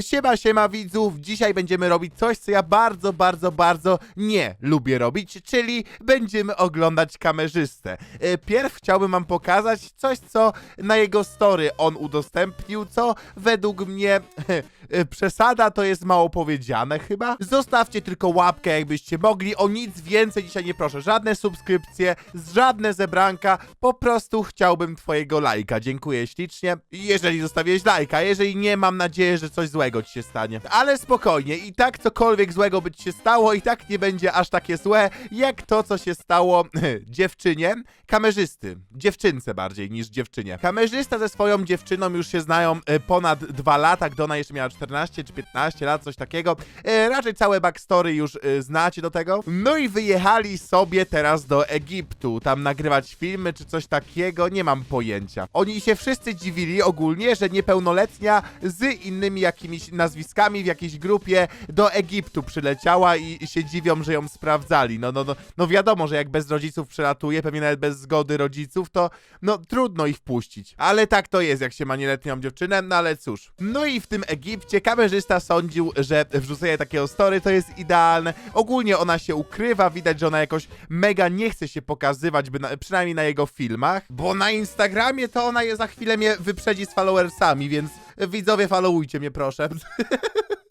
Siema, siema widzów, dzisiaj będziemy robić coś, co ja bardzo, bardzo, bardzo nie lubię robić, czyli będziemy oglądać kamerzystę. E, Pierw chciałbym wam pokazać coś, co na jego story on udostępnił, co według mnie przesada to jest mało powiedziane chyba. Zostawcie tylko łapkę, jakbyście mogli, o nic więcej dzisiaj nie proszę, żadne subskrypcje, żadne zebranka, po prostu chciałbym twojego lajka, dziękuję ślicznie. Jeżeli zostawiłeś lajka, jeżeli nie, mam nadzieję, że coś złego ci się stanie. Ale spokojnie, i tak cokolwiek złego by ci się stało, i tak nie będzie aż takie złe, jak to, co się stało dziewczynie, kamerzysty, dziewczynce bardziej niż dziewczynie. Kamerzysta ze swoją dziewczyną już się znają e, ponad dwa lata, gdy ona jeszcze miała 14 czy 15 lat, coś takiego. E, raczej całe backstory już e, znacie do tego. No i wyjechali sobie teraz do Egiptu, tam nagrywać filmy czy coś takiego, nie mam pojęcia. Oni się wszyscy dziwili ogólnie, że niepełnoletnia z innymi jakimiś nazwiskami w jakiejś grupie do Egiptu przyleciała i, i się dziwią, że ją sprawdzali. No, no, no, no wiadomo, że jak bez rodziców przylatuje, pewnie nawet bez zgody rodziców, to no trudno ich wpuścić. Ale tak to jest, jak się ma nieletnią dziewczynę, no ale cóż. No i w tym Egipcie kamerzysta sądził, że wrzucenie takiego story to jest idealne. Ogólnie ona się ukrywa, widać, że ona jakoś mega nie chce się pokazywać, by na, przynajmniej na jego filmach, bo na Instagramie to ona je za chwilę mnie wyprzedzi z followersami, więc widzowie followujcie mnie proszę.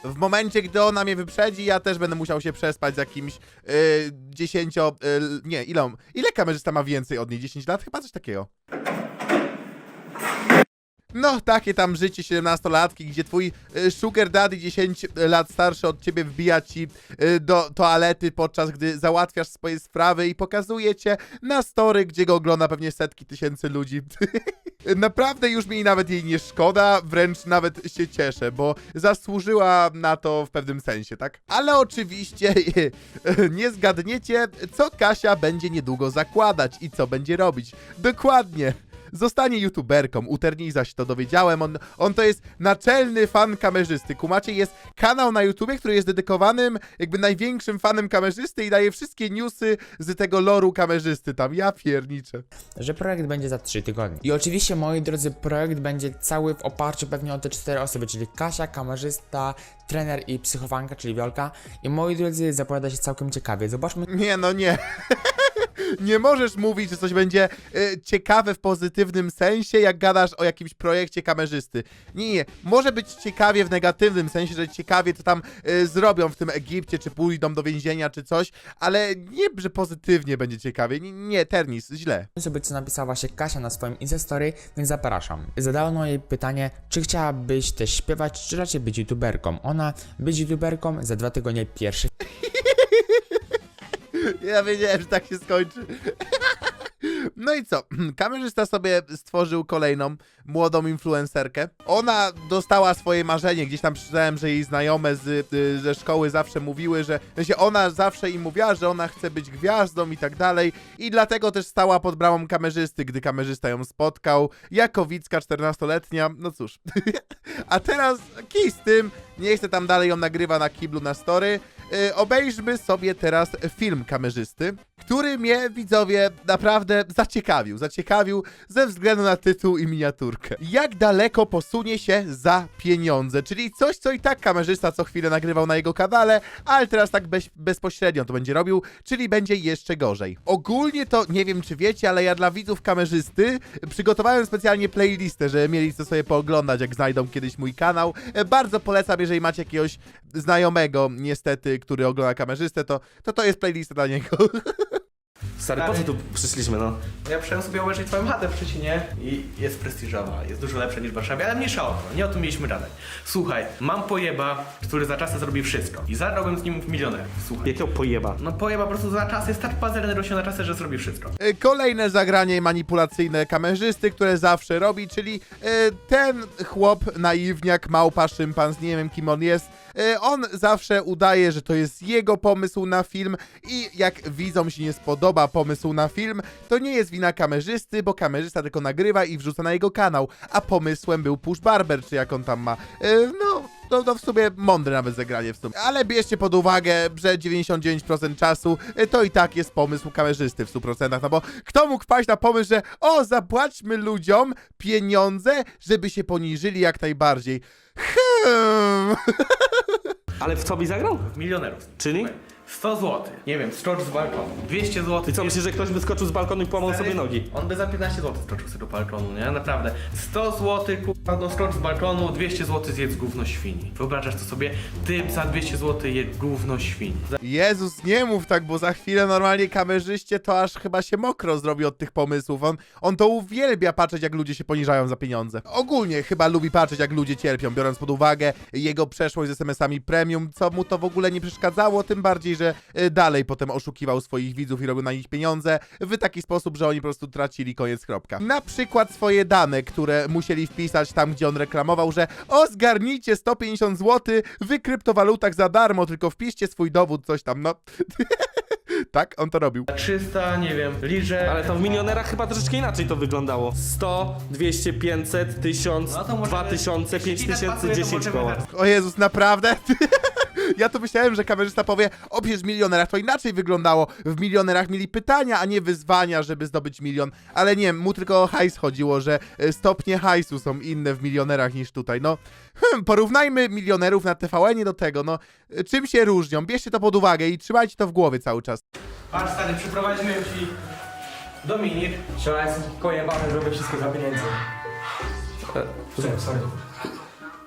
W momencie, gdy ona mnie wyprzedzi, ja też będę musiał się przespać z jakimś yy, dziesięcio... Yy, nie, ile, ile kamerzysta ma więcej od niej? 10 lat? Chyba coś takiego. No, takie tam życie 17-latki, gdzie twój y, sugar daddy 10 lat starszy od ciebie wbija ci y, do toalety, podczas gdy załatwiasz swoje sprawy i pokazuje cię na story, gdzie go ogląda pewnie setki tysięcy ludzi. Naprawdę już mi nawet jej nie szkoda, wręcz nawet się cieszę, bo zasłużyła na to w pewnym sensie, tak? Ale oczywiście nie zgadniecie, co Kasia będzie niedługo zakładać i co będzie robić. Dokładnie. Zostanie youtuberką, u Terniza się to dowiedziałem, on, on to jest naczelny fan kamerzysty. Kumacie, jest kanał na YouTubie, który jest dedykowanym jakby największym fanem kamerzysty i daje wszystkie newsy z tego loru kamerzysty tam, ja pierniczę. że projekt będzie za 3 tygodnie. I oczywiście, moi drodzy, projekt będzie cały w oparciu pewnie o te cztery osoby, czyli Kasia, kamerzysta, trener i psychowanka, czyli Wiolka. I moi drodzy, zapowiada się całkiem ciekawie. Zobaczmy, Nie, no nie. nie możesz mówić, że coś będzie e, ciekawe w pozytywnym sensie, jak gadasz o jakimś projekcie kamerzysty. Nie, nie. Może być ciekawie w negatywnym sensie, że ciekawie to tam e, zrobią w tym Egipcie, czy pójdą do więzienia, czy coś, ale nie, że pozytywnie będzie ciekawie. Nie, nie Ternis, źle. sobie, co napisała właśnie Kasia na swoim Instastory, więc zapraszam. Zadano jej pytanie, czy chciałabyś też śpiewać, czy raczej być youtuberką. Ona być youtuberką za dwa tygodnie pierwszy Ja wiedziałem, że tak się skończy. No i co? Kamerzysta sobie stworzył kolejną młodą influencerkę. Ona dostała swoje marzenie. Gdzieś tam przeczytałem, że jej znajome z, y, ze szkoły zawsze mówiły, że w sensie ona zawsze im mówiła, że ona chce być gwiazdą i tak dalej. I dlatego też stała pod bramą kamerzysty, gdy kamerzysta ją spotkał. Jakowicka, 14-letnia. No cóż. A teraz kij z tym. Nie chcę tam dalej ją nagrywa na kiblu na story. Yy, obejrzmy sobie teraz film kamerzysty, który mnie, widzowie, naprawdę zaciekawił. Zaciekawił ze względu na tytuł i Jak daleko posunie się za pieniądze, czyli coś, co i tak kamerzysta co chwilę nagrywał na jego kanale, ale teraz tak bez, bezpośrednio to będzie robił, czyli będzie jeszcze gorzej. Ogólnie to, nie wiem czy wiecie, ale ja dla widzów kamerzysty przygotowałem specjalnie playlistę, żeby mieli co sobie pooglądać, jak znajdą kiedyś mój kanał. E, Bardzo polecam, jeżeli macie jakiegoś znajomego, niestety, który ogląda kamerzystę, to to, to jest playlista dla niego. Stary, po co tu przyszliśmy, no? Ja przyszedłem sobie obejrzeć twoją chatę w Szczecinie i jest prestiżowa, jest dużo lepsza niż w Warszawie, ale mniejsza o to, nie o tym mieliśmy gadać. Słuchaj, mam pojeba, który za czasy zrobi wszystko i zagrałbym z nim w milioner, słuchaj. Jakiego pojeba? No pojeba po prostu za czasy, jest tak pazerny rośnie na czasy, że zrobi wszystko. E, Kolejne zagranie manipulacyjne kamerzysty, które zawsze robi, czyli e, ten chłop, naiwniak, małpa, szympanz, nie wiem kim on jest, on zawsze udaje, że to jest jego pomysł na film i jak widzom się nie spodoba pomysł na film, to nie jest wina kamerzysty, bo kamerzysta tylko nagrywa i wrzuca na jego kanał, a pomysłem był Push Barber, czy jak on tam ma. E, no, to, to w sumie mądre nawet zagranie w sumie. Ale bierzcie pod uwagę, że 99% czasu y, to i tak jest pomysł kamerzysty w 100%, no bo kto mógł wpaść na pomysł, że o, zapłaćmy ludziom pieniądze, żeby się poniżyli jak najbardziej. Hmm. Ale w co byś zagrał? Milionerów. Czyli? Słuchaj, 100 zł. Nie wiem, skocz z balkonu. 200 zł. I co, myślisz, że ktoś by skoczył z balkonu i połamał sobie nogi? On by za 15 zł skoczył sobie do balkonu, nie? Naprawdę. 100 zł, kurwa, no skocz z balkonu, 200 zł zjedz gówno świni. Wyobrażasz to sobie? Typ za 200 zł je gówno świni. Za- Jezus, nie mów tak, bo za chwilę normalnie kamerzyście to aż chyba się mokro zrobi od tych pomysłów. On, on to uwielbia patrzeć, jak ludzie się poniżają za pieniądze. Ogólnie chyba lubi patrzeć, jak ludzie cierpią, biorąc pod uwagę jego przeszłość z SMS-ami premium, co mu to w ogóle nie przeszkadzało, tym bardziej, że y, dalej potem oszukiwał swoich widzów i robił na nich pieniądze w taki sposób, że oni po prostu tracili koniec kropka. Na przykład swoje dane, które musieli wpisać tam, gdzie on reklamował, że o zgarnijcie 150 zł w kryptowalutach za darmo, tylko wpiszcie swój dowód, coś tam, no. tak, on to robił. Za 300, nie wiem, liże. Ale to w milionerach chyba troszeczkę inaczej to wyglądało. 100, 200, 500, 1000, No to możemy- 2000, jeśli tak 5000, pasuje, to 10 możemy koła. O Jezus, naprawdę? Ja to myślałem, że kamerzysta powie, o przecież w milionerach to inaczej wyglądało. W milionerach mieli pytania, a nie wyzwania, żeby zdobyć milion. Ale nie, mu tylko o hajs chodziło, że e, stopnie hajsu są inne w milionerach niż tutaj. No, hmm, porównajmy milionerów na TVN do tego, no. e, Czym się różnią? Bierzcie to pod uwagę i trzymajcie to w głowie cały czas. Patrz stary, przyprowadzimy ci Dominik. Trzeba jest pojebany, zrobię wszystko za pieniędzy. Sorry, sorry.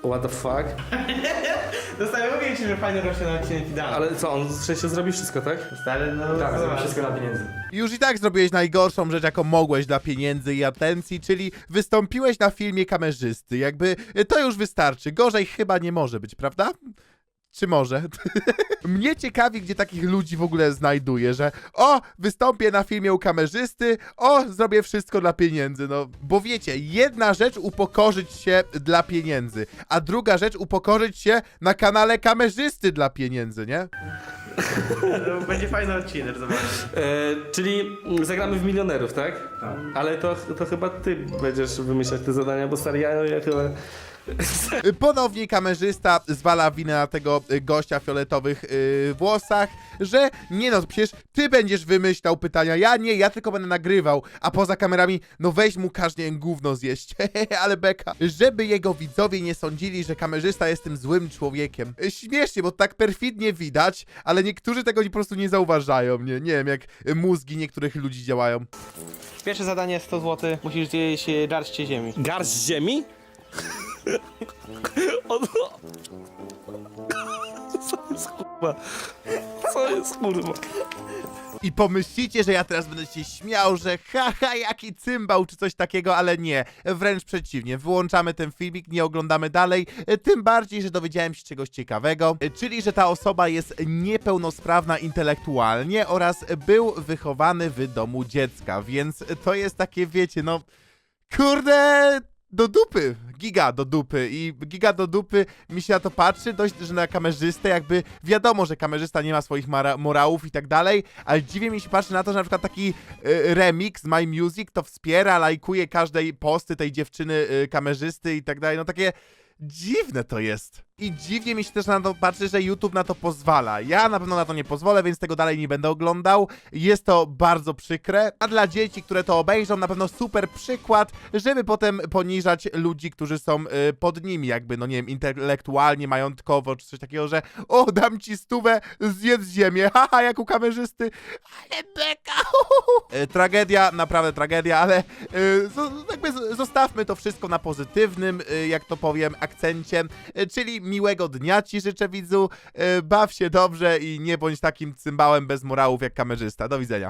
What the fuck? Dostałem, mówię ci, że fajny rośnie na odcinek idealny. Ale co, on w sensie zrobi wszystko, tak? Stary, no Tak, zrobię zobacz. wszystko za pieniędzy. Już i tak zrobiłeś najgorszą rzecz, jaką mogłeś dla pieniędzy i atencji, czyli wystąpiłeś na filmie kamerzysty. Jakby to już wystarczy. Gorzej chyba nie może być, prawda? Czy może? Mnie ciekawi, gdzie takich ludzi w ogóle znajduję, że o, wystąpię na filmie u kamerzysty, o, zrobię wszystko dla pieniędzy. No, bo wiecie, jedna rzecz upokorzyć się dla pieniędzy, a druga rzecz upokorzyć się na kanale kamerzysty dla pieniędzy, nie? Będzie fajny odcinek, zobacz. E, czyli zagramy w milionerów, tak? Tak. Ale to, to chyba ty będziesz wymyślać te zadania, bo stary, ja, ja chyba... Ponownie kamerzysta zwala winę na tego y, gościa w fioletowych y, włosach, że nie no, przecież ty będziesz wymyślał pytania, ja nie, ja tylko będę nagrywał, a poza kamerami, no weź mu każdy gówno zjeść, ale beka. Żeby jego widzowie nie sądzili, że kamerzysta jest tym złym człowiekiem. Śmiesznie, bo tak perfidnie widać, ale niektórzy tego po prostu nie zauważają, nie, nie wiem jak mózgi niektórych ludzi działają. Pierwsze zadanie 100 zł, musisz zjeść e, garście ziemi. Garść ziemi? On... Co jest kurwa? Co jest kurwa? I pomyślicie, że ja teraz będę się śmiał, że haha, jaki cymbał, czy coś takiego, ale nie. Wręcz przeciwnie. Wyłączamy ten filmik, nie oglądamy dalej. Tym bardziej, że dowiedziałem się czegoś ciekawego, czyli, że ta osoba jest niepełnosprawna intelektualnie oraz był wychowany w domu dziecka, więc to jest takie, wiecie, no... Kurde, do dupy, giga do dupy. I giga do dupy mi się na to patrzy, dość, że na kamerzystę jakby wiadomo, że kamerzysta nie ma swoich morałów i tak dalej, ale dziwnie mi się patrzy na to, że na przykład taki y, remix My Music to wspiera, lajkuje każdej posty tej dziewczyny y, kamerzysty i tak dalej, no takie dziwne to jest. I dziwnie mi się też na to patrzy, że YouTube na to pozwala. Ja na pewno na to nie pozwolę, więc tego dalej nie będę oglądał. Jest to bardzo przykre, a dla dzieci, które to obejrzą, na pewno super przykład, żeby potem poniżać ludzi, którzy są y, pod nimi, jakby, no nie wiem, intelektualnie, majątkowo, czy coś takiego, że o, dam ci stówę, zjedz ziemię, haha, jak u kamerzysty, ale beka, Y, Tragedia, naprawdę tragedia, ale y, zo- jakby z- zostawmy to wszystko na pozytywnym, y, jak to powiem, akcencie, y, czyli miłego dnia ci życzę widzu, y, baw się dobrze i nie bądź takim cymbałem bez morałów jak kamerzysta. Do widzenia.